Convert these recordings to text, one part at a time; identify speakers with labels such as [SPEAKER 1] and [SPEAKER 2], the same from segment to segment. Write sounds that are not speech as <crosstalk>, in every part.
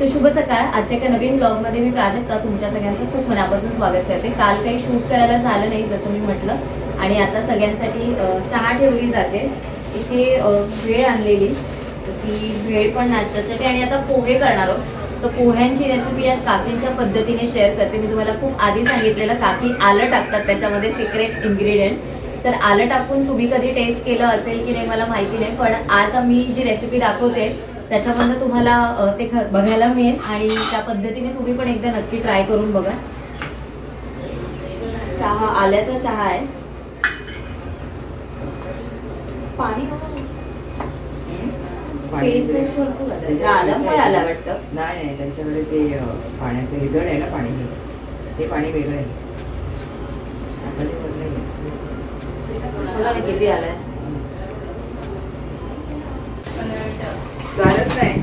[SPEAKER 1] तर शुभ सकाळ. आजच्या एका नवीन ब्लॉगमध्ये मी प्राजक्ता तुमच्या सगळ्यांचं खूप मनापासून स्वागत करते. काल काही शूट करायला झालं नाही जसं मी म्हटलं. आणि आता सगळ्यांसाठी चहा ठेवली जाते. इथे भेळ आणलेली. ती भेळ पण नाश्त्यासाठी. आणि आता पोहे करणार आहोत. तर पोह्यांची रेसिपी आज काकींच्या पद्धतीने शेअर करते. मी तुम्हाला खूप आधी सांगितलेलं काकी आलं टाकतात. त्याच्यामध्ये सिक्रेट इन्ग्रेडियंट तर आलं टाकून तुम्ही कधी टेस्ट केलं असेल की नाही मला माहिती नाही. पण आज मी जी रेसिपी दाखवते त्याच्यामधनं तुम्हाला ते बघायला मिळेल आणि त्या पद्धतीने तुम्ही पण एकदा नक्की ट्राय करून बघा. चहा आल्याचा चहा आहे. पाणी फेस फेस भरपूर आलं. आलं वाटतं.
[SPEAKER 2] नाही नाही त्यांच्याकडे ते पाण्याचं हे जड आहे ना पाणी. हे. पाणी वेगळं आहे.
[SPEAKER 1] किती आलंय.
[SPEAKER 2] चालत नाही.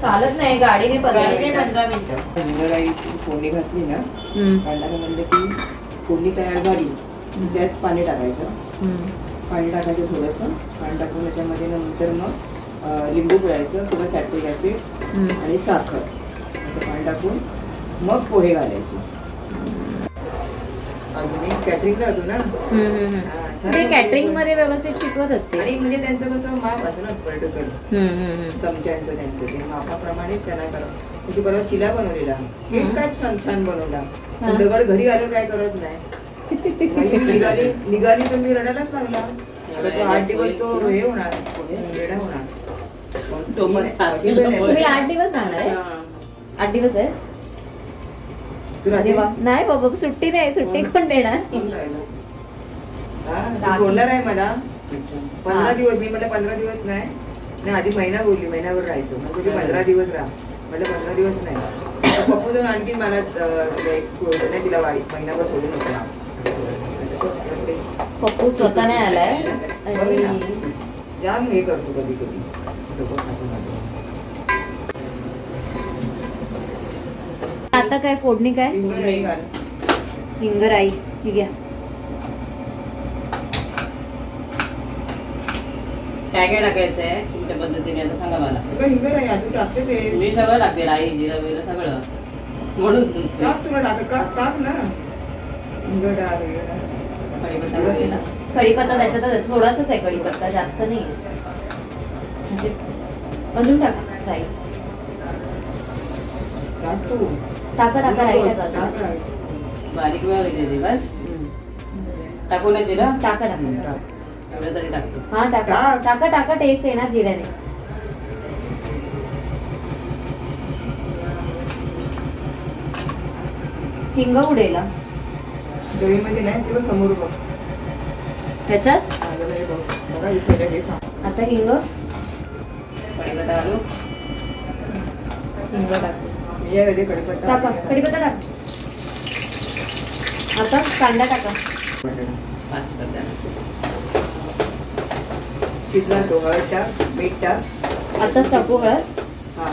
[SPEAKER 1] चालत नाही गाडीने पंधरा
[SPEAKER 2] गाडी नाही
[SPEAKER 1] मिनिटं.
[SPEAKER 2] पंधरा मिनिटं. फोडणी घातली ना कांदा म्हणलं की फोडणी तयार झाली त्यात पाणी टाकायचं. पाणी टाकायचं थोडंसं पाणी टाकून त्याच्यामध्ये नंतर मग अं, लिंबू पिळायचं किंवा सॅट्रिक ॲसिड. आणि साखर. असं पाणी टाकून मग पोहे घालायचे.
[SPEAKER 1] ते
[SPEAKER 2] होतं.
[SPEAKER 1] कॅटरिंगमध्ये व्यवस्थित शिकवत असते.
[SPEAKER 2] आणि म्हणजे त्यांचं कसं माप असं ना
[SPEAKER 1] हम्म.
[SPEAKER 2] चमच्यांचं त्यांचं ते मापाप्रमाणे त्यांना करा. म्हणजे परवा चिला बनवलेला. केक. काय छान छान बनवला. दगड घरी आलं काय करत नाही. म्हणजे निघाली निघाली तर मी रडायलाच लागला. तो आठ दिवस तो हे होणार होणार.
[SPEAKER 1] तुम्ही आठ दिवस राहणार आहे? आठ दिवस आहे? अरे
[SPEAKER 2] राहते?
[SPEAKER 1] वा नाही बाबा सुट्टी नाही सुट्टी कोण? देणार?
[SPEAKER 2] हा, सोडणार आहे मला. पंधरा. दिवस मी म्हटलं पंधरा दिवस नाही. नाही आधी महिना बोलली महिनाभर राहायचं. मग तुझी पंधरा दिवस राहा. म्हटलं पंधरा दिवस नाही. तर पप्पू जाऊन आणखी मला अं, एक नाही तिला वाईट महिनाभर सोडू नको.
[SPEAKER 1] पप्पू स्वतः नाही आलाय. आणि
[SPEAKER 2] जाम हे करतो कधी कधी
[SPEAKER 1] आता काय फोडणी काय?
[SPEAKER 2] हिंग नाही घाल.
[SPEAKER 1] हिंगराई ही घ्या.
[SPEAKER 3] काय काय टाकायचं आहे तुमच्या पद्धतीने आता सांगा मला.
[SPEAKER 2] टाकते ते.
[SPEAKER 3] मी सगळं टाकते राई जिरं बिरं सगळं. म्हणून
[SPEAKER 2] टाक तुला टाक टाक टाक ना. हिंग टाक हिंग टाक.
[SPEAKER 3] कढीपत्ता वगैरे
[SPEAKER 1] कढीपत्ता त्याच्यात आहे. थोडासाच आहे कढीपत्ता जास्त नाही. म्हणजे अजून टाका राई
[SPEAKER 2] टाक तू.
[SPEAKER 1] टाका टाका राई
[SPEAKER 2] टाक,
[SPEAKER 1] टाका
[SPEAKER 2] टाक,
[SPEAKER 1] अजून.
[SPEAKER 2] टाक.
[SPEAKER 3] बारीक वेळ देते बस. टाकू ना. जिरं
[SPEAKER 1] टाका टाका.
[SPEAKER 3] एवढं तरी टाकतो.
[SPEAKER 1] हा टाका.
[SPEAKER 2] टाक.
[SPEAKER 1] टाका टाका टेस्ट येणार जिऱ्याने. हिंग उडेला.
[SPEAKER 2] दहीमध्ये नाही समोर बघ. नाही बघ. इथे हे सांग.
[SPEAKER 1] आता हिंग. हिंग टाक. टाका कढीपत्ता टाक. आता कांदा टाका.
[SPEAKER 2] शिजला तो हळद टाक मीठ टाक
[SPEAKER 1] आताच टाकू हळद.
[SPEAKER 2] हा.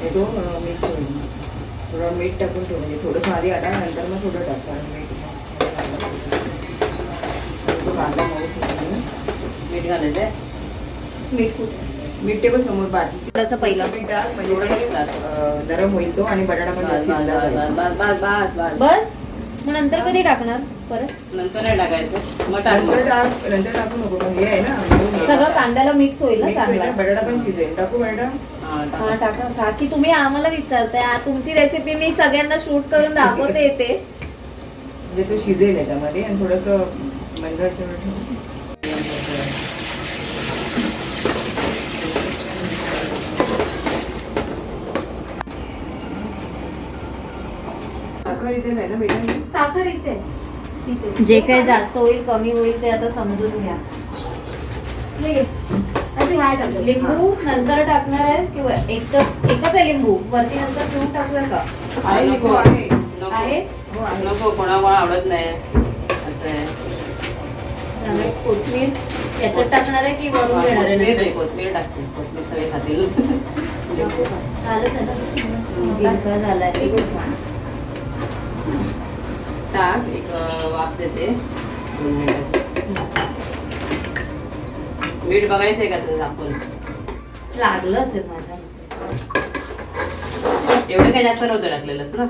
[SPEAKER 2] हे तो अं, मिक्स होईल. थोडं मीठ टाकून ठेव. म्हणजे थोडंसं आधी आटा नंतर मग थोडं टाक. कारण मीठ आणि तो कांदा मऊ ठेवून
[SPEAKER 3] मीठ घालायचंय.
[SPEAKER 1] मीठ कुठे?
[SPEAKER 2] मीठ टेबल समोर
[SPEAKER 1] थोडंसं पहिलं.
[SPEAKER 2] मीठ टाक म्हणजे
[SPEAKER 3] थोडं
[SPEAKER 2] नरम होईल तो आणि बटाटा पण
[SPEAKER 3] बस बस
[SPEAKER 2] शिजला
[SPEAKER 3] बस
[SPEAKER 2] जाईल.
[SPEAKER 3] बस बस बस बस
[SPEAKER 1] बस. मग नंतर कधी टाकणार? परत?
[SPEAKER 3] नंतर नाही टाकायचं. मग टाक
[SPEAKER 2] नंतर
[SPEAKER 3] मग.
[SPEAKER 2] टाक नंतर टाकू नको मग हे आहे ना
[SPEAKER 1] सगळं कांद्याला मिक्स होईल ना
[SPEAKER 2] Mix होईल ना,
[SPEAKER 1] चांगला.
[SPEAKER 2] बटाटा पण शिजेल. टाकू बटाटा?
[SPEAKER 3] हा, टाक.
[SPEAKER 1] टाका. काकी तुम्ही आम्हाला विचारताय. आ, तुमची रेसिपी मी सगळ्यांना शूट करून दाखवते येते
[SPEAKER 2] म्हणजे तो शिजेल याच्यामध्ये आणि थोडंसं मंदाचं साखर इथे आहे ना बेटा?
[SPEAKER 1] साखर इथे. जे काही जास्त होईल कमी होईल ते आता समजून घ्या. लिंबू नंतर टाकणार आहे किंवा एकच एकच आहे लिंबू? वरती नंतर घेऊन टाकूया का?
[SPEAKER 3] आहे
[SPEAKER 2] लिंबू. आहे.
[SPEAKER 3] नको.
[SPEAKER 1] आहे.
[SPEAKER 2] हो आहे?
[SPEAKER 3] नको. कोणा कोणा आवडत नाही. असं आहे.
[SPEAKER 1] त्यामुळे याच्यात टाकणार आहे की वरून देणार आहे?
[SPEAKER 3] कोथमीर दे,
[SPEAKER 1] नंतर?
[SPEAKER 3] कोथमीर टाकते. कोथमीर सगळे खातील?
[SPEAKER 1] झालंच आहे ना? इतका झालाय.
[SPEAKER 3] टाक एक वाफ देते. मीठ बघायचंय का तुझं आपण
[SPEAKER 1] लागलं असेल माझ्या
[SPEAKER 3] एवढं काही जास्त नव्हतं टाकलेलंस ना?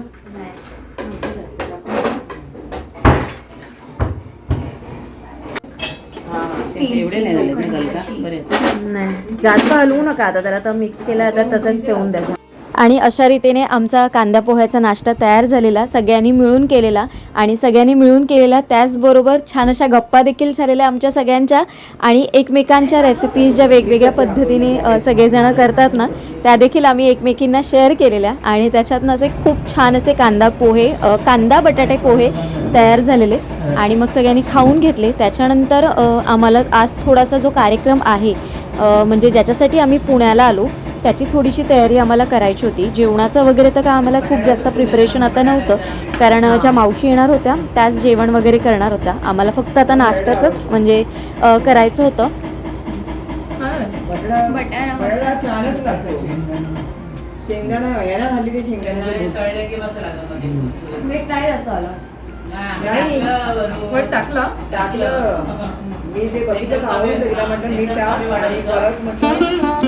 [SPEAKER 3] एवढे नाही झाले. बरे.
[SPEAKER 1] नाही. जास्त हलवू नका आता त्याला तर मिक्स केलं आता तसंच ठेवून द्या. आणि अशा रीतीने आमचा कांदा पोह्याचा नाश्ता तयार झालेला सगळ्यांनी मिळून केलेला आणि सगळ्यांनी मिळून केलेला त्याचबरोबर छान अशा गप्पा देखील झालेल्या आमच्या सगळ्यांच्या आणि एकमेकांच्या रेसिपीज ज्या वेगवेगळ्या पद्धतीने सगळेजणं करतात ना त्या देखील आम्ही एकमेकींना शेअर केलेल्या आणि त्याच्यातनं असे खूप छान असे कांदा पोहे कांदा बटाटे पोहे तयार झालेले आणि मग सगळ्यांनी खाऊन घेतले. त्याच्यानंतर आम्हाला आज थोडासा जो कार्यक्रम आहे म्हणजे ज्याच्यासाठी आम्ही पुण्याला आलो त्याची थोडीशी तयारी आम्हाला करायची होती. जेवणाचं वगैरे तर काय आम्हाला खूप जास्त प्रिपरेशन आता नव्हतं. कारण ज्या मावशी येणार होत्या त्याच जेवण वगैरे करणार होत्या. आम्हाला फक्त आता नाश्त्याचंच म्हणजे करायचं होतं.
[SPEAKER 2] शेंगदाणा याला ते
[SPEAKER 3] की
[SPEAKER 1] नाही
[SPEAKER 3] हा,
[SPEAKER 2] नाही.
[SPEAKER 3] टाकलं.
[SPEAKER 2] टाकलं. टाकलं. मी ते बघितलं खाऊन तर तिला म्हटलं मीठ टाक आणि परत म्हटलं.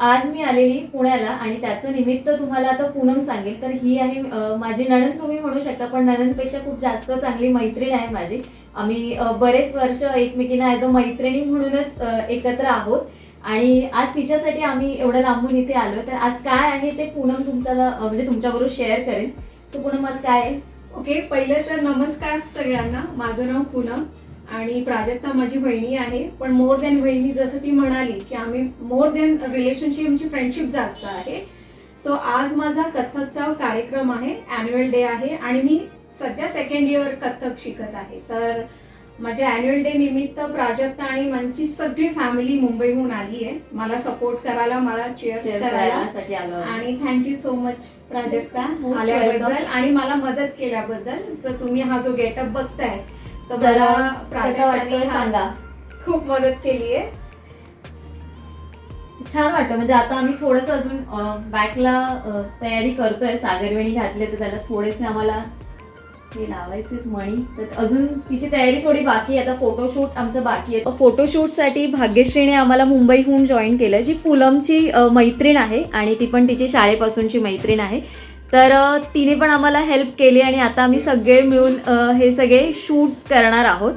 [SPEAKER 1] आज मी आलेली पुण्याला आणि त्याचं निमित्त तुम्हाला आता पूनम सांगेल. तर ही आहे माझी नणंद तुम्ही म्हणू शकता पण नणंदपेक्षा खूप जास्त चांगली मैत्रीण आहे माझी. आम्ही बरेच वर्ष एकमेकींना ॲज अ मैत्रिणी म्हणूनच एकत्र आहोत. आणि आज तिच्यासाठी आम्ही एवढं लांबून इथे आलो तर आज काय आहे ते पूनम तुमच्याला म्हणजे तुमच्याबरोबर शेअर करेन सो पूनम आज काय आहे?
[SPEAKER 4] ओके पहिले तर नमस्कार सगळ्यांना. माझं नाव पूनम. आणि प्राजक्ता माझी बहिणी आहे पण मोर दॅन बहिणी जसं ती म्हणाली की आम्ही मोर दॅन रिलेशनशिप आमची फ्रेंडशिप जास्त आहे. सो आज माझा कथ्थकचा कार्यक्रम आहे ॲन्युअल डे आहे आणि मी सध्या सेकंड इयर कथ्थक शिकत आहे. तर माझ्या ॲन्युअल डे निमित्त प्राजक्ता आणि माझी सगळी फॅमिली मुंबईहून आली आहे. मला सपोर्ट करायला मला चेअर करायला. आणि थँक्यू सो मच प्राजक्ता आल्याबद्दल. आणि मला मदत केल्याबद्दल तर तुम्ही हा जो गेटअप बघताय तर मला
[SPEAKER 1] कसं सांगा.
[SPEAKER 4] खूप मदत केली आहे.
[SPEAKER 1] छान वाटतं. म्हणजे आता आम्ही थोडंसं अजून बॅकला तयारी करतोय. सागरवेणी घातले तर त्याला थोडेसे आम्हाला हे लावायचे मणी. तर अजून तिची तयारी थोडी बाकी आहे. आता फोटोशूट आमचं बाकी आहे. फोटोशूटसाठी भाग्यश्रीने आम्हाला मुंबईहून जॉईन केलं जी पुलमची मैत्रीण आहे आणि ती पण तिची शाळेपासूनची मैत्रीण आहे. तर तिने पण आम्हाला हेल्प केली आणि आता आम्ही सगळे मिळून हे सगळे शूट करणार आहोत.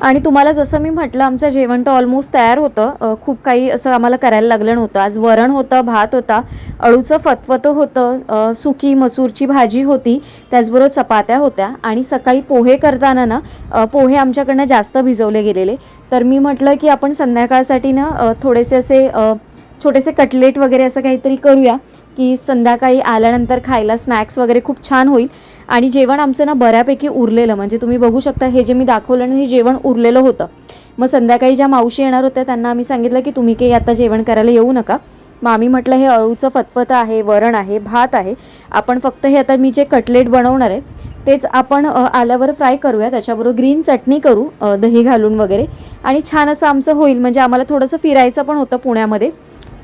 [SPEAKER 1] आणि तुम्हाला जसं मी म्हटलं आमचं जेवण तर ऑलमोस्ट तयार होतं. खूप काही असं आम्हाला करायला लागलं नव्हतं. आज वरण होतं भात होता अळूचं फतफतं होतं सुकी मसूरची भाजी होती त्याचबरोबर चपात्या होत्या आणि सकाळी पोहे करताना ना पोहे आमच्याकडनं जास्त भिजवले गेलेले. तर मी म्हटलं की आपण संध्याकाळसाठी ना थोडेसे असे छोटेसे कटलेट वगैरे असं काहीतरी करूया की संध्याकाळी आल्यानंतर खायला स्नॅक्स वगैरे खूप छान होईल. आणि जेवण आमचं ना बऱ्यापैकी उरलेलं. म्हणजे तुम्ही बघू शकता हे जे मी दाखवलं ना हे जेवण उरलेलं होतं. मग संध्याकाळी ज्या मावशी येणार होत्या त्यांना आम्ही सांगितलं की तुम्ही काही आता जेवण करायला येऊ नका. मग आम्ही म्हटलं हे अळूचं फतफत आहे वरण आहे भात आहे. आपण फक्त हे आता मी जे कटलेट बनवणार आहे तेच आपण आल्यावर फ्राय करूया. त्याच्याबरोबर ग्रीन चटणी करू दही घालून वगैरे. आणि छान असं आमचं होईल. म्हणजे आम्हाला थोडंसं फिरायचं पण होतं पुण्यामध्ये.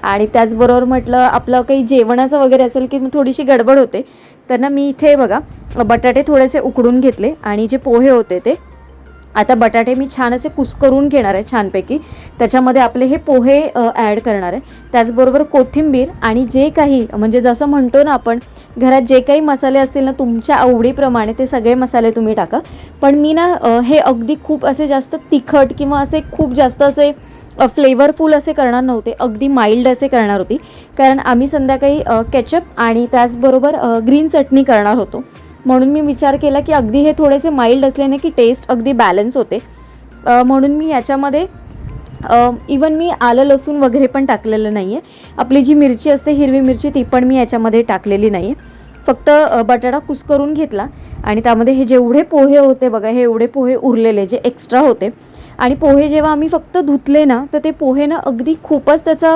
[SPEAKER 1] आणि त्याचबरोबर म्हटलं आपलं काही जेवणाचं वगैरे असेल की मग थोडीशी गडबड होते तर ना मी इथे बघा बटाटे थोडेसे उकडून घेतले आणि जे पोहे होते ते आता बटाटे मी छान असे कुस्करून घेणार आहे छानपैकी. त्याच्यामध्ये आपले हे पोहे ॲड करणार आहे. त्याचबरोबर कोथिंबीर आणि जे काही म्हणजे जसं म्हणतो ना आपण घरात जे काही मसाले असतील ना तुमच्या आवडीप्रमाणे ते सगळे मसाले तुम्ही टाका. पण मी ना हे अगदी खूप असे जास्त तिखट किंवा असे खूप जास्त असे फ्लेवरफुल असे करणार नव्हते. अगदी माइल्ड असे करणार होती. कारण आम्ही संध्याकाळी केचप आणि त्याचबरोबर ग्रीन चटणी करणार होतो. म्हणून मी विचार केला की अगदी हे थोडेसे माइल्ड असल्याने की टेस्ट अगदी बॅलन्स होते. म्हणून मी याच्यामध्ये इवन मी आलं लसूण वगैरे पण टाकलेलं नाही आहे आपली जी मिरची असते हिरवी मिरची ती पण मी याच्यामध्ये टाकलेली नाही आहे फक्त बटाटा कुस्करून घेतला आणि त्यामध्ये हे जेवढे पोहे होते बघा हे एवढे पोहे उरलेले जे एक्स्ट्रा होते. आणि पोहे जेव्हा आम्ही फक्त धुतले ना तर ते पोहे ना अगदी खूपच त्याचा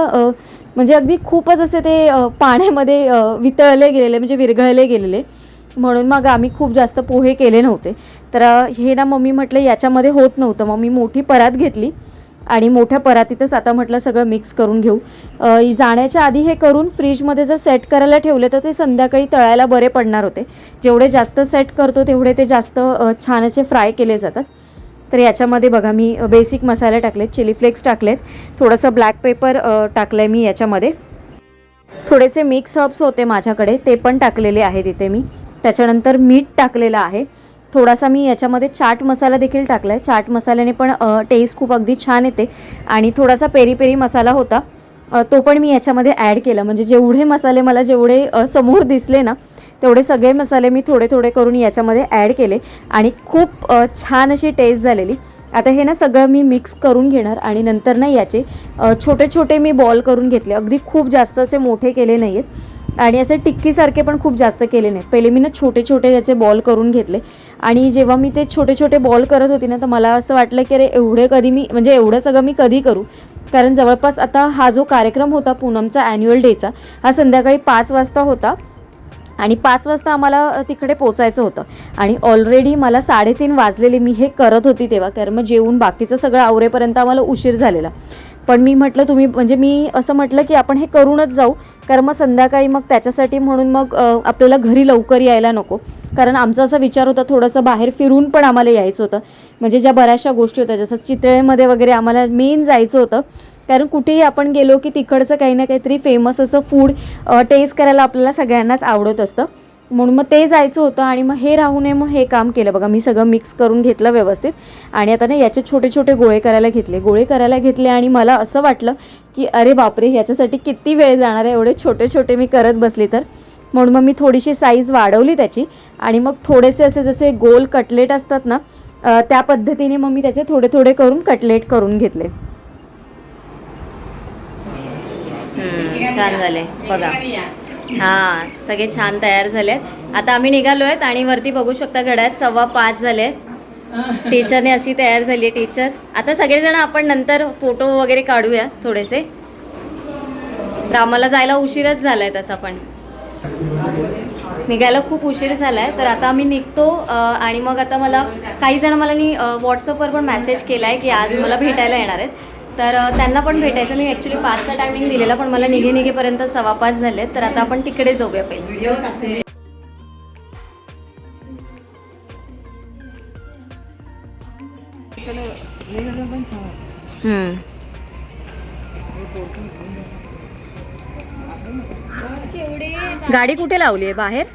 [SPEAKER 1] म्हणजे अगदी खूपच असे ते पाण्यामध्ये वितळले गेलेले म्हणजे विरघळले गेलेले. म्हणून मग आम्ही खूप जास्त पोहे केले नव्हते. तर हे ना मम्मी म्हटलं याच्यामध्ये होत नव्हतं. मग मी मोठी परात घेतली आणि मोठ्या परातीतच आता म्हटलं सगळं मिक्स करून घेऊ. जाण्याच्या आधी हे करून फ्रीजमध्ये जर सेट करायला ठेवले तर ते संध्याकाळी तळायला बरे पडणार होते. जेवढे जास्त सेट करतो तेवढे ते जास्त छान असे फ्राय केले जातात. तर याच्यामध्ये बघा मी बेसिक मसाले टाकलेत चिली फ्लेक्स टाकलेत. थोडंसं ब्लॅक पेपर टाकलं आहे मी याच्यामध्ये. थोडेसे मिक्स हर्ब्स होते माझ्याकडे ते पण टाकलेले आहेत इथे मी. त्याच्यानंतर मीठ टाकलेलं आहे. थोडासा मी याच्यामध्ये चाट मसाला देखील टाकला आहे चाट मसाल्याने पण टेस्ट खूप अगदी छान येते. आणि थोडासा पेरी पेरी मसाला होता. तो पण मी याच्यामध्ये ॲड केला. म्हणजे जेवढे मसाले मला जेवढे समोर दिसले ना तेवढे सगळे मसाले मी थोडे थोडे करून याच्यामध्ये ॲड केले. आणि खूप छान अशी टेस्ट झालेली. आता हे ना सगळं मी मिक्स करून घेणार आणि नंतर ना याचे छोटे छोटे मी बॉल करून घेतले. अगदी खूप जास्त असे मोठे केले नाही आहेत आणि असे टिक्कीसारखे पण खूप जास्त केले नाहीत पहिले मी ना छोटे छोटे याचे बॉल करून घेतले. आणि जेव्हा मी ते छोटे छोटे बॉल करत होती ना तर मला असं वाटलं की अरे एवढे कधी मी म्हणजे एवढं सगळं मी कधी करू? कारण जवळपास आता हा जो कार्यक्रम होता पूनमचा ॲन्युअल डेचा हा संध्याकाळी पाच वाजता होता. आणि पाच वाजता आम्हाला तिकडे पोचायचं होतं. आणि ऑलरेडी मला साडेतीन वाजलेले मी हे करत होती तेव्हा. कारण मग जेवून बाकीचं सगळं आवरेपर्यंत आम्हाला उशीर झालेला. पण मी म्हटलं तुम्ही म्हणजे मी असं म्हटलं की आपण हे करूनच जाऊ. कारण मग संध्याकाळी मग त्याच्यासाठी म्हणून मग आपल्याला घरी लवकर यायला नको. कारण आमचा असा विचार होता थोडंसं बाहेर फिरून पण आम्हाला यायचं होतं. म्हणजे ज्या बऱ्याचशा गोष्टी होत्या जसं चितळेमध्ये वगैरे आम्हाला मेन जायचं होतं. कारण कुठेही आपण गेलो की तिकडचं काही ना काहीतरी फेमस असं फूड टेस्ट करायला आपल्याला सगळ्यांनाच आवडत असतं. म्हणून मग ते जायचं होतं आणि मग हे राहू नये म्हणून हे काम केलं. बघा मी सगळं मिक्स करून घेतलं व्यवस्थित. आणि आता ना याचे छोटे छोटे गोळे करायला घेतले. गोळे करायला घेतले आणि मला असं वाटलं की अरे बापरे ह्याच्यासाठी किती वेळ जाणार आहे? एवढे छोटे छोटे मी करत बसली तर. म्हणून मग मी थोडीशी साईज वाढवली त्याची. आणि मग थोडेसे असे जसे गोल कटलेट असतात ना त्या पद्धतीने मग मी त्याचे थोडे थोडे करून कटलेट करून घेतले. छान झाले. बघा. हा सगळे छान तयार झालेत. आता आम्ही निघालो आहेत आणि वरती बघू शकता घड्यात सव्वा पाच झाले टीचरने अशी तयार झाली आहे टीचर. आता सगळेजण आपण नंतर फोटो वगैरे काढूया थोडेसे. तर आम्हाला जायला उशीरच झालाय तसा पण. निघायला खूप उशीर झालाय. तर आता आम्ही निघतो आणि मग आता मला काही जण मला व्हॉट्सअपवर पण मेसेज केला आहे की आज मला भेटायला येणार आहेत. तर त्यांना पण भेटायचं. मी ॲक्च्युली पाचचा टायमिंग दिलेला पण मला निघे निघेपर्यंत सव्वा पाच झाले तर आता आपण तिकडे जाऊया पहिले. गाडी कुठे लावली आहे बाहेर?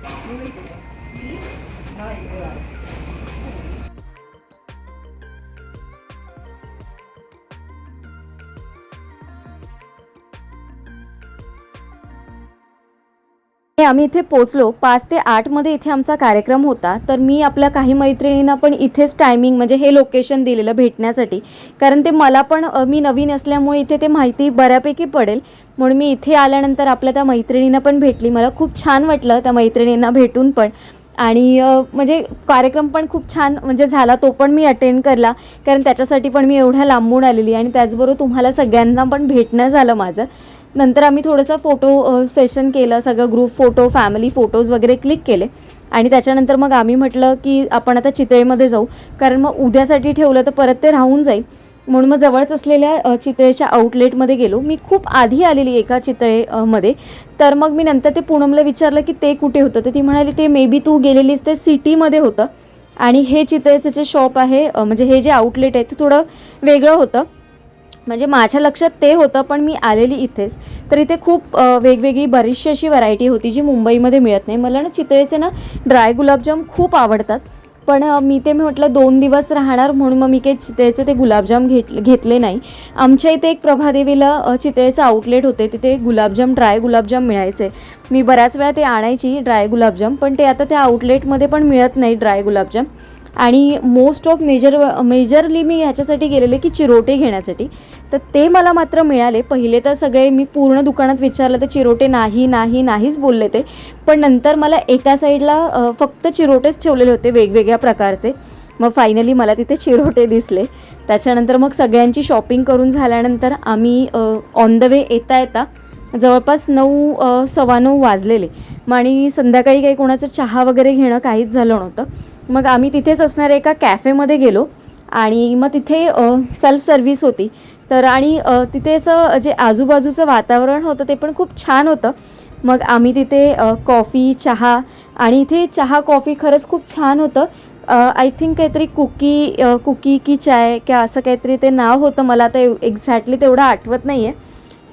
[SPEAKER 1] आम्ही इथे पोचलो. पाच ते आठमध्ये इथे आमचा कार्यक्रम होता. तर मी आपल्या काही मैत्रिणींना पण इथेच टायमिंग म्हणजे हे लोकेशन दिलेलं भेटण्यासाठी. कारण ते मला पण मी नवीन असल्यामुळे इथे ते माहिती बऱ्यापैकी पडेल. म्हणून मी इथे आल्यानंतर आपल्या त्या मैत्रिणींना पण भेटली. मला खूप छान वाटलं त्या मैत्रिणींना भेटून पण. आणि म्हणजे कार्यक्रम पण खूप छान म्हणजे झाला. तो पण मी अटेंड करला. कारण त्याच्यासाठी पण मी एवढ्या लांबून आलेली आणि त्याचबरोबर तुम्हाला सगळ्यांना पण भेटणं झालं माझं. नंतर आम्ही थोडंसं फोटो सेशन केलं सगळं ग्रुप फोटो फॅमिली फोटोज वगैरे क्लिक केले. आणि त्याच्यानंतर मग आम्ही म्हटलं की आपण आता चितळेमध्ये जाऊ. कारण मग उद्यासाठी ठेवलं तर परत ते राहून जाईल. म्हणून मग जवळच असलेल्या चितळेच्या आउटलेटमध्ये गेलो. मी खूप आधी आलेली एका चितळेमध्ये तर मग मी नंतर ते पूनमला विचारलं की ते कुठे होतं? तर ती म्हणाली ते मे बी तू गेलेलीस ते सिटीमध्ये होतं. आणि हे चितळेचं जे शॉप आहे म्हणजे हे जे आउटलेट आहे ते थोडं वेगळं होतं. म्हणजे माझ्या लक्षात ते होतं पण मी आलेली इथेच. तर इथे खूप वेगवेगळी बरीचशी अशी व्हरायटी होती जी मुंबईमध्ये मिळत नाही. मला ना चितळेचे ना ड्राय गुलाबजाम खूप आवडतात. पण मी ते मी म्हटलं दोन दिवस राहणार म्हणून मग मी काही चितळेचे ते गुलाबजाम घेत घेतले नाही. आमच्या इथे एक प्रभादेवीला चितळेचं आउटलेट होते. तिथे गुलाबजाम ड्राय गुलाबजाम मिळायचे. मी बऱ्याच वेळा ते आणायची ड्राय गुलाबजाम पण ते आता त्या आउटलेटमध्ये पण मिळत नाही ड्राय गुलाबजाम. आणि मोस्ट ऑफ मेजर मेजरली मी ह्याच्यासाठी गेलेले की चिरोटे घेण्यासाठी. तर ते मला मात्र मिळाले. पहिले तर सगळे मी पूर्ण दुकानात विचारलं तर चिरोटे नाही नाही नाहीच बोलले ते. पण नंतर मला एका साईडला फक्त चिरोटेच ठेवलेले होते वेगवेगळ्या प्रकारचे. मग फायनली मला तिथे चिरोटे दिसले. त्याच्यानंतर मग सगळ्यांची शॉपिंग करून झाल्यानंतर आम्ही ऑन द वे येता येता जवळपास नऊ सव्वा नऊ वाजलेले. मग आणि संध्याकाळी काही कोणाचं चहा वगैरे घेणं काहीच झालं नव्हतं. मग आम्ही तिथेच असणाऱ्या एका कॅफेमध्ये गेलो आणि मग तिथे सेल्फ सर्व्हिस होती. तर आणि तिथेचं तिथे असं जे आजूबाजूचं वातावरण होतं ते पण खूप छान होतं. मग आम्ही तिथे कॉफी चहा आणि इथे चहा कॉफी खरंच खूप छान होतं. आय थिंक काहीतरी कुकी कुकी की चाय किंवा असं काहीतरी ते नाव होतं. मला ते एक्झॅक्टली तेवढं आठवत नाही आहे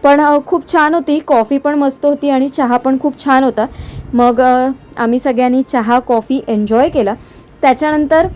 [SPEAKER 1] पण खूप छान होती. कॉफी पण मस्त होती आणि चहा पण खूप छान होता. मग आम्ही सगळ्यांनी चहा कॉफी एन्जॉय केला. त्याच्यानंतर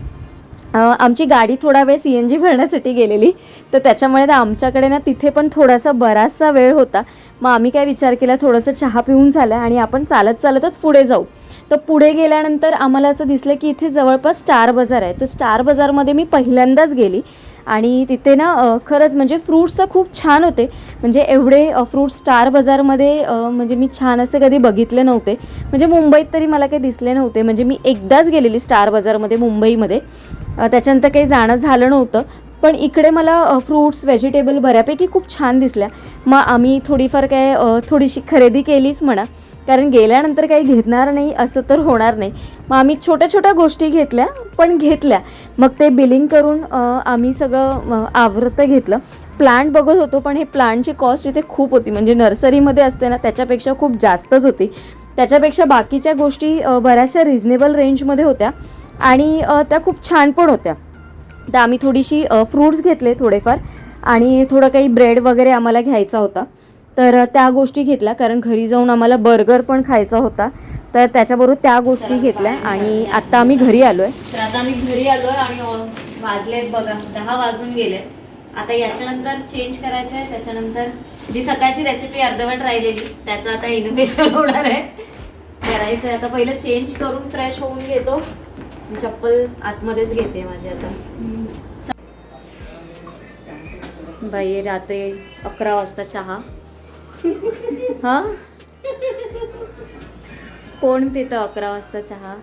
[SPEAKER 1] आमची गाडी थोडा वेळ सी एन जी भरण्यासाठी गेलेली. तर त्याच्यामुळे ना आमच्याकडे ना तिथे पण थोडासा बराचसा वेळ होता. मग आम्ही काय विचार केला थोडंसं चहा पिऊन झालं आणि आपण चालत चालतच पुढे जाऊ. तर पुढे गेल्यानंतर आम्हाला असं दिसलं की इथे जवळपास स्टार बाजार आहे. तर स्टार बाजारमध्ये मी पहिल्यांदाच गेली. आणि तिथे ना खरंच म्हणजे फ्रूट्स तर खूप छान होते. म्हणजे एवढे फ्रूट स्टार बाजारमध्ये म्हणजे मी छान असे कधी बघितले नव्हते. म्हणजे मुंबईत तरी मला काही दिसले नव्हते. म्हणजे मी एकदाच गेलेली स्टार बाजारमध्ये मुंबईमध्ये. त्याच्यानंतर काही जाणं झालं नव्हतं. पण इकडे मला फ्रूट्स व्हेजिटेबल बऱ्यापैकी खूप छान दिसल्या. मग आम्ही थोडीफार काय थोडीशी खरेदी केलीच म्हणा. कारण गेल्यानंतर काही घेणार नाही असं तर होणार नाही. मग आम्ही छोट्या छोट्या गोष्टी घेतल्या पण घेतल्या. मग ते बिलिंग करून आम्ही सगळं आवृत्त घेतलं. प्लांट बघत होतो पण हे प्लांटची कॉस्ट इथे खूप होती. म्हणजे नर्सरीमध्ये असते ना त्याच्यापेक्षा खूप जास्तच होती. त्याच्यापेक्षा बाकीच्या गोष्टी बऱ्याचशा रिझनेबल रेंजमध्ये होत्या. आणि त्या खूप छान पण होत्या. तर आम्ही थोडीशी फ्रूट्स घेतले थोडेफार. आणि थोडं काही ब्रेड वगैरे आम्हाला घ्यायचा होता. तर त्या गोष्टी घेतल्या. कारण घरी जाऊन आम्हाला बर्गर पण खायचा होता. तर त्याच्याबरोबर त्या गोष्टी घेतल्या आणि आत्ता आम्ही घरी आलो आहे तर आता आम्ही घरी आलो आहे आणि अ, वाजलेत बघा दहा वाजून गेले. आता याच्यानंतर चेंज करायचं आहे. त्याच्यानंतर जी सकाळची रेसिपी अर्धवट राहिलेली त्याचं आता इनोव्हेशन <laughs> होणार आहे. करायचं आहे आता पहिलं चेंज करून फ्रेश होऊन घेतो. चप्पल आतमध्येच घेते माझी आता. बाई रात्री अकरा वाजता चहा. हा? कोण पितं अकरा वाजता चहा?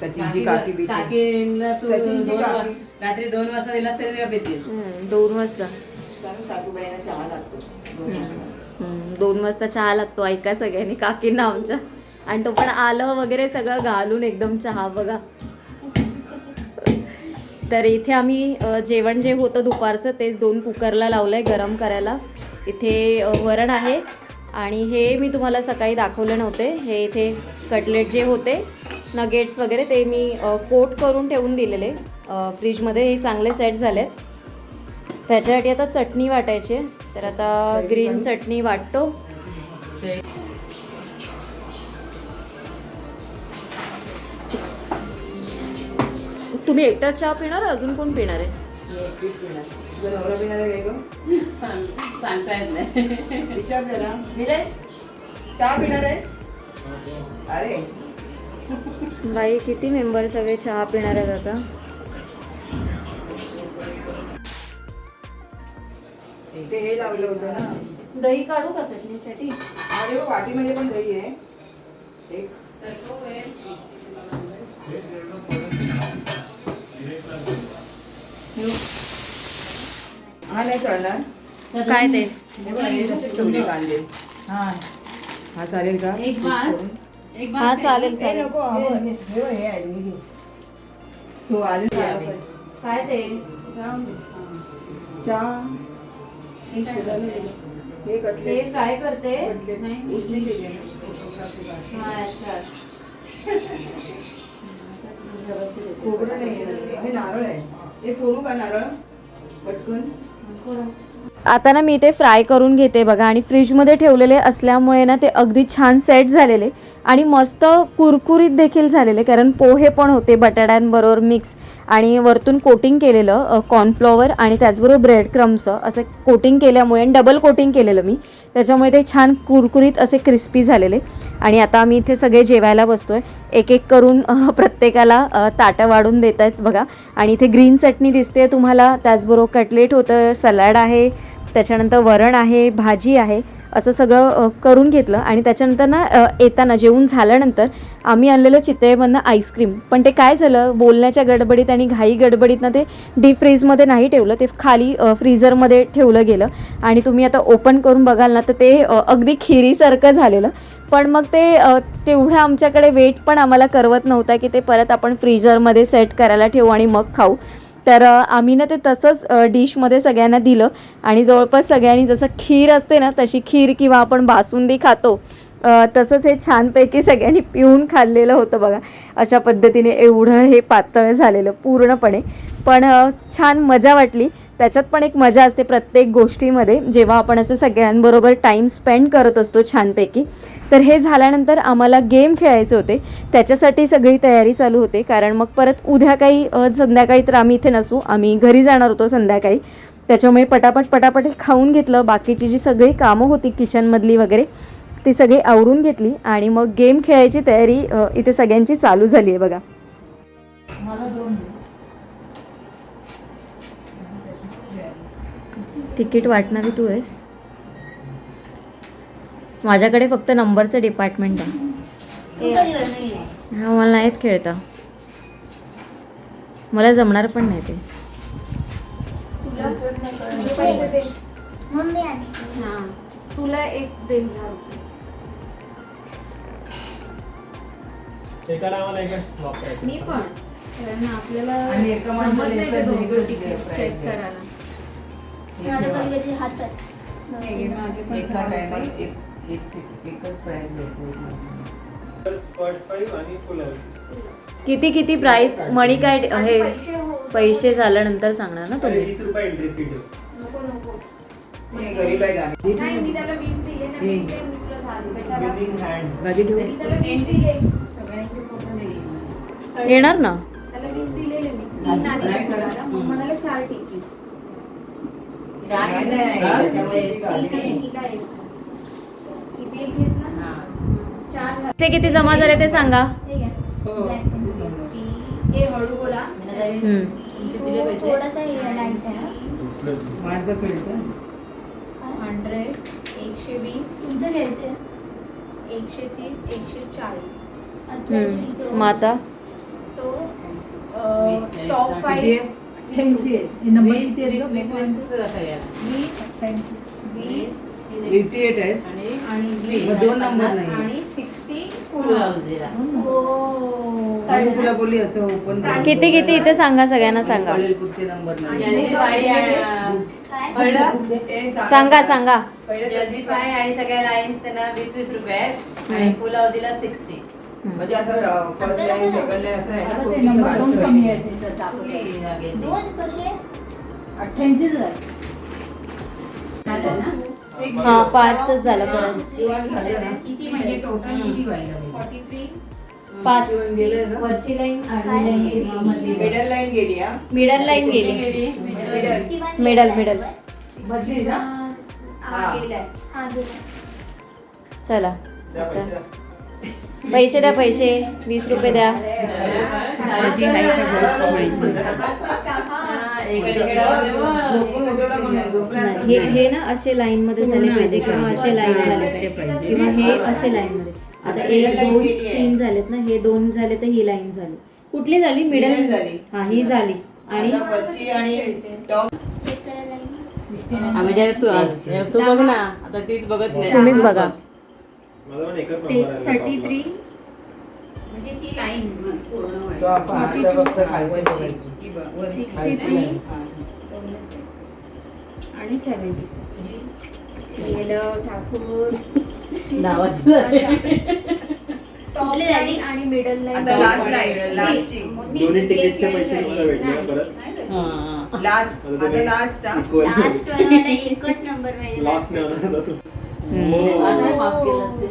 [SPEAKER 2] सचिनची काकी
[SPEAKER 3] काकींना तू
[SPEAKER 2] सचिनची
[SPEAKER 3] दोन वा-
[SPEAKER 2] काकी.
[SPEAKER 3] रात्री दोन वाजता दिला तरी का पेतील?
[SPEAKER 1] हम्म, दोन वाजता.
[SPEAKER 2] सासूबाईंना चहा लागतो. दोन वाजता.
[SPEAKER 1] हम्म, दोन वाजता चहा लागतो. ऐका सगळ्यांनी काकींना आमच्या आणि तो पण आलं वगैरे सगळं घालून एकदम चहा बघा. तर इथे आम्ही अ, जेवण जे होतं दुपारचं तेच दोन कुकरला लावलं आहे गरम करायला. इथे वरण आहे. आणि हे मी तुम्हाला सकाळी दाखवले नव्हते. हे इथे कटलेट जे होते नगेट्स वगैरे ते मी कोट करून ठेवून दिलेले. फ्रीजमध्ये हे चांगले सेट झाले त्याच्यासाठी आता चटणी वाटायची आहे. तर आता ग्रीन चटणी वाटतो. तुम्ही एकटाच चहा पिणार अजून कोण पिणार आहे?
[SPEAKER 2] मी एकटीच पिणार. तुझा नवरा काय गं?
[SPEAKER 3] सांगता येत नाही.
[SPEAKER 2] विचार जरा. निलेश चहा पिणार आहेस? अरे.
[SPEAKER 1] बाई किती मेंबर सगळे चहा पिणार आहेत आता?
[SPEAKER 2] ते हे लावलं होतं ना.
[SPEAKER 1] दही काढू का चटणीसाठी?
[SPEAKER 2] अरे हो, वाटीमध्ये पण दही आहे. एक. हा नाही चालणार
[SPEAKER 1] काय ते
[SPEAKER 2] हे हे ठेवले कांदे
[SPEAKER 3] हा
[SPEAKER 2] हा चालेल. का
[SPEAKER 3] एक
[SPEAKER 1] हा चालेल चालेल
[SPEAKER 2] नको हा. तो आले
[SPEAKER 1] काय ते?
[SPEAKER 2] चहा हे
[SPEAKER 1] ते
[SPEAKER 2] कटले
[SPEAKER 1] फ्राय करते?
[SPEAKER 2] नाही. उसने केले ना.
[SPEAKER 1] हा.
[SPEAKER 2] खोबरं नाही. हे नारळ आहे. हे फोडू का नारळ? पटकन.
[SPEAKER 1] आता ना मी ते फ्राय करून घेते बघा. आणि फ्रीजमध्ये ठेवलेले असल्यामुळे ना ते अगदी छान सेट झालेले. आणि मस्त कुरकुरीत देखील झालेले कारण पोहे पण होते बटाट्यांबरोबर मिक्स आणि वरतून कोटिंग केलेलं कॉर्नफ्लॉवर आणि त्याचबरोबर ब्रेड क्रम्सचं असं कोटिंग केल्यामुळे आणि डबल कोटिंग केलेलं मी. त्याच्यामुळे ते छान कुरकुरीत असे क्रिस्पी झालेले. आणि आता आम्ही इथे सगळे जेवायला बसतो आहे एक एक करून प्रत्येकाला ताटं वाढून देत आहेत बघा. आणि इथे ग्रीन चटणी दिसते तुम्हाला. त्याचबरोबर कटलेट होतं सलाड आहे. त्याच्यानंतर वरण आहे भाजी आहे असं सगळं करून घेतलं आणि त्याच्यानंतर ना येताना जेवून झाल्यानंतर आम्ही आणलेलं चितळेमधनं आईस्क्रीम. पण ते काय झालं बोलण्याच्या गडबडीत आणि घाई गडबडीतनं ते डीप फ्रीजमध्ये नाही ठेवलं ते खाली फ्रीजरमध्ये फ्रीझरमध्ये ठेवलं गेलं. आणि तुम्ही आता ओपन करून बघाल ना तर ते अगदी खिरीसारखं झालेलं. पण मग ते तेवढं आमच्याकडे वेट पण आम्हाला करवत नव्हता की ते परत आपण फ्रीजरमध्ये सेट करायला ठेवू आणि मग खाऊ. तर आम्ही ना ते तसंच डिशमध्ये सगळ्यांना दिलं. आणि जवळपास सगळ्यांनी जसं खीर असते ना तशी खीर किंवा आपण बासुंदी खातो तसंच हे छानपैकी सगळ्यांनी पिऊन खाल्लेलं होतं बघा. अशा पद्धतीने एवढं हे पातळ झालेलं पूर्णपणे. पण छान मजा वाटली. त्याच्यात पण एक मजा असते प्रत्येक गोष्टीमध्ये जेव्हा आपण असं सगळ्यांबरोबर टाईम स्पेंड करत असतो छानपैकी. तर हे झाल्यानंतर आम्हाला गेम खेळायचे होते. त्याच्यासाठी सगळी तयारी चालू होते. कारण मग परत उद्या काही संध्याकाळी तर आम्ही इथे नसू. आम्ही घरी जाणार होतो संध्याकाळी. त्याच्यामुळे पटापट पटापट खाऊन घेतलं. बाकीची जी सगळी कामं होती किचनमधली वगैरे ती सगळी आवरून घेतली. आणि मग गेम खेळायची तयारी इथे सगळ्यांची चालू झाली आहे बघा. तिकीट वाटणारी तू आहेस? माझ्याकडे फक्त नंबरचं डिपार्टमेंट आहे. हा मला नाहीत खेळता. मला जमणार पण नाही ते.
[SPEAKER 4] हा तुला एक देईल. मी पण. कारण आपल्याला. करायला.
[SPEAKER 5] माझ्या हातच.
[SPEAKER 4] पण
[SPEAKER 3] एका एकच घ्यायचं एक माणसाला.
[SPEAKER 6] आणि
[SPEAKER 1] किती किती प्राइस मणी काय
[SPEAKER 4] आणि
[SPEAKER 1] हे
[SPEAKER 4] पैसे हो-
[SPEAKER 1] झाल्यानंतर सांगणार ना तुम्ही
[SPEAKER 6] वीस रुपये एंट्री फी
[SPEAKER 4] नको नको
[SPEAKER 2] हे गरीब आहे आम्ही.
[SPEAKER 4] नाही मी त्याला वीस दिले ना वीस दे, मी तुला दहा दिले. कशाला?
[SPEAKER 6] विदिंग हँड
[SPEAKER 2] भाजी ठेवू
[SPEAKER 4] मी त्याला वीस दिले
[SPEAKER 3] सगळ्यांचे फोटो नाही
[SPEAKER 1] येणार ना
[SPEAKER 4] त्याला वीस दिलेले मी तीन आधी
[SPEAKER 3] नाही
[SPEAKER 4] म्हणाला,
[SPEAKER 3] करत.
[SPEAKER 4] मग म्हणाले चार टिकी
[SPEAKER 2] नाही, नाही,
[SPEAKER 4] ठीक आहे. ठीक आहे. किती एक घेतला
[SPEAKER 3] हा.
[SPEAKER 4] चार झाले.
[SPEAKER 1] ते किती जमा झाले ते सांगा
[SPEAKER 3] माझं
[SPEAKER 4] हंड्रेड एकशे वीस
[SPEAKER 5] तुमचं घ्यायचं
[SPEAKER 4] एकशे तीस एकशे चाळीस
[SPEAKER 5] अच्छा,
[SPEAKER 4] सो टॉप फाईव्ह
[SPEAKER 3] वीस, वीस, वीस, आहेत. आणि दोन नंबर नाही.
[SPEAKER 4] आणि सिक्स्टी
[SPEAKER 3] फुल.
[SPEAKER 5] हो.
[SPEAKER 3] म्हणून तुला बोलली असं ओपन
[SPEAKER 1] किती किती इथे सांगा सगळ्यांना सांगा.
[SPEAKER 3] कळेल पुढचे नंबर नाही.
[SPEAKER 4] जल्दी फाय आणि-
[SPEAKER 5] काय?
[SPEAKER 2] हे
[SPEAKER 1] सांगा. सांगा
[SPEAKER 2] पहिलं
[SPEAKER 7] जल्दी फाय आणि सगळ्या लाईन्स त्यांना वीस वीस रुपये आहेत. आणि फुल सिक्स्टी
[SPEAKER 2] म्हणजे असं फर्स्ट लाईन सेकंड लाईन असं आहे ना?
[SPEAKER 8] दोन. कमी दाखवले.
[SPEAKER 5] दोन कसे?
[SPEAKER 8] अठ्ठ्याऐंशीच आहे.
[SPEAKER 1] हा पाचच झालं परत.
[SPEAKER 4] किती म्हणजे टोटल किती
[SPEAKER 1] पाच. वरची लाईन
[SPEAKER 2] मिडल लाईन गेली
[SPEAKER 1] मिडल लाईन गेली.
[SPEAKER 2] मिडल
[SPEAKER 1] मिडल
[SPEAKER 8] बदली ना.
[SPEAKER 1] चला.
[SPEAKER 6] पैसे. द्या
[SPEAKER 1] पैसे. वीस रुपये द्या. हे हे ना असे लाईन मध्ये झाले पाहिजे किंवा असे लाईन झाले पाहिजे. किंवा हे असे लाईन मध्ये आता एक दोन तीन झालेत ना हे दोन झाले तर ही लाईन झाली. कुठली झाली? मिडल
[SPEAKER 2] झाली.
[SPEAKER 1] हा ही झाली. आणि
[SPEAKER 2] आता बच्ची आणि टॉप
[SPEAKER 5] चेक करायला लागेल.
[SPEAKER 3] आम्ही जे तू तू बघ ना. आता तीच बघत नाही.
[SPEAKER 1] तुम्हीच बघा.
[SPEAKER 6] मला पण एकच
[SPEAKER 4] ते
[SPEAKER 6] नंबर आहे
[SPEAKER 4] थर्टी थ्री
[SPEAKER 7] म्हणजे ती लाईन
[SPEAKER 3] आता
[SPEAKER 2] ही.
[SPEAKER 4] Sixty three.
[SPEAKER 2] हा.
[SPEAKER 4] आणि सेवन्टी गेलं ठाकूर. <laughs> लाईन
[SPEAKER 5] झाली?
[SPEAKER 4] आणि मिडल
[SPEAKER 2] आता लास्ट
[SPEAKER 6] दोन्ही तिकीटचे पैसे मला भेटले ना परत?
[SPEAKER 2] लास्ट आता लास्ट हा
[SPEAKER 5] वाल्याला एकच नंबर पाहिजे.
[SPEAKER 6] लास्ट नाही होणार आता तू
[SPEAKER 3] माफ केलं असते.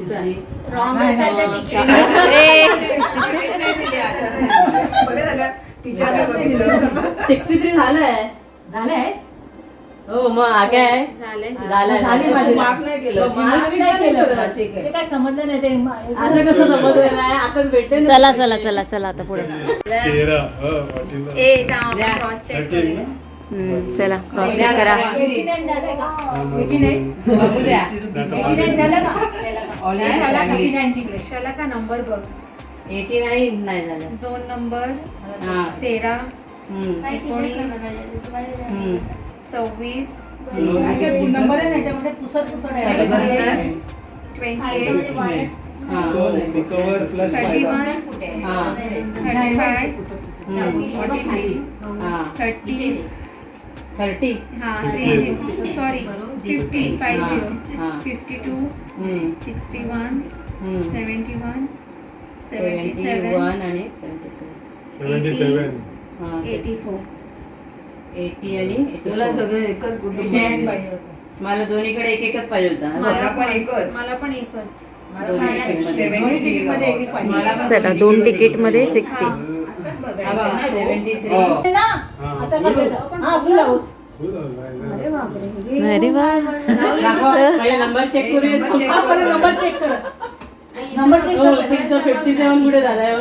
[SPEAKER 5] रॉंग असेल तर तिकीट
[SPEAKER 2] बघा सगळं टीचरने बघितलं
[SPEAKER 3] सिक्स्टी थ्री झालंय.
[SPEAKER 8] झालंय?
[SPEAKER 3] हो मग हा काय?
[SPEAKER 4] झालंय.
[SPEAKER 3] झालंय
[SPEAKER 8] झाली माझी.
[SPEAKER 3] मार्क नाही केलं.
[SPEAKER 8] मी
[SPEAKER 3] मार्क
[SPEAKER 8] नाही
[SPEAKER 3] नाही
[SPEAKER 8] केलं.
[SPEAKER 3] केलं ठीक
[SPEAKER 8] ते
[SPEAKER 3] आहे
[SPEAKER 8] काय समजलं नाही ते.
[SPEAKER 3] असं कसं समजलं? नाही आता भेटेल
[SPEAKER 1] चला चला चला चला आता पुढे.
[SPEAKER 6] तेरा हो
[SPEAKER 4] ए थांब, करूया.
[SPEAKER 1] हम्म, चला क्रॉस चेक करा.
[SPEAKER 8] Eighty nine. झालं का?
[SPEAKER 4] नंबर बघ.
[SPEAKER 3] एटी नाईन नाही झालं.
[SPEAKER 4] दोन नंबर
[SPEAKER 3] हा.
[SPEAKER 4] तेरा
[SPEAKER 3] हम्म.
[SPEAKER 4] सव्वीस
[SPEAKER 8] नंबर आहे याच्यामध्ये पुसत पुसत
[SPEAKER 4] ट्वेंटी एट.
[SPEAKER 3] हा.
[SPEAKER 6] प्लस
[SPEAKER 4] थर्टी वन
[SPEAKER 3] हा.
[SPEAKER 4] Thirty five. फोर्टी थ्री
[SPEAKER 3] हा.
[SPEAKER 4] थर्टी.
[SPEAKER 3] थर्टी.
[SPEAKER 4] हा सॉरी फिफ्टी फाय
[SPEAKER 3] हा.
[SPEAKER 4] Zero. Fifty two. Sixty one. Seventy one seventy
[SPEAKER 3] seventy
[SPEAKER 4] seven
[SPEAKER 3] one आणि सेवन्टी हा.
[SPEAKER 4] एटी फोर
[SPEAKER 3] एटी आणि
[SPEAKER 7] तुला सगळं एकच कुटुंब
[SPEAKER 3] मला दोन्हीकडे एक एकच पाहिजे होता.
[SPEAKER 2] मला पण एकच.
[SPEAKER 4] मला पण एकच.
[SPEAKER 1] चला दोन तिकीटमध्ये सिक्स्टी
[SPEAKER 8] हा
[SPEAKER 1] अरे वा.
[SPEAKER 3] पहिले नंबर चेक करूया.
[SPEAKER 2] नंबर check
[SPEAKER 8] बरं नंबर चेक कर. नंबर चेक कर.
[SPEAKER 3] फिफ्टी सेवन कुठे झालाय.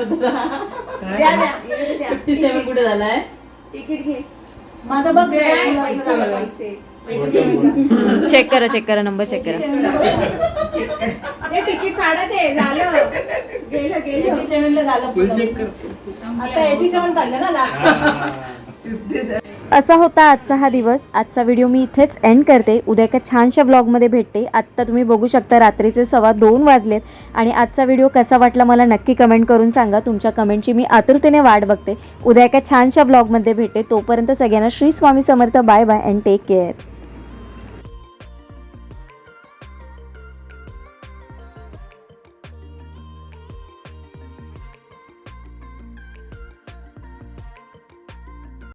[SPEAKER 3] फिफ्टी सेवन कुठे झालाय.
[SPEAKER 4] तिकीट घे.
[SPEAKER 8] माझं बघ.
[SPEAKER 4] पैसे बघा, पैसे
[SPEAKER 1] चेक करा चेक करा नंबर चेक करा.
[SPEAKER 4] तिकीट काढा ते झालं. गेलं गेलं.
[SPEAKER 8] एटी सेव्हन ला झालं
[SPEAKER 6] फुल
[SPEAKER 8] full
[SPEAKER 6] चेक
[SPEAKER 8] house.
[SPEAKER 6] कर.
[SPEAKER 8] आता एटी सेव्हन काढलं ना.
[SPEAKER 1] असा होता आजचा हा दिवस. आजचा व्हिडिओ मी इथेच एंड करते. उद्या एका छानशा ब्लॉगमध्ये भेटते. आत्ता तुम्ही बघू शकता रात्रीचे सव्वा दोन वाजलेत. आणि आजचा व्हिडिओ कसा वाटला मला नक्की कमेंट करून सांगा. तुमच्या कमेंटची मी आतुरतेने वाट बघते. उद्या एका छानशा ब्लॉगमध्ये भेटते. तोपर्यंत सगळ्यांना Shri Swami Samarth. Bye bye and take care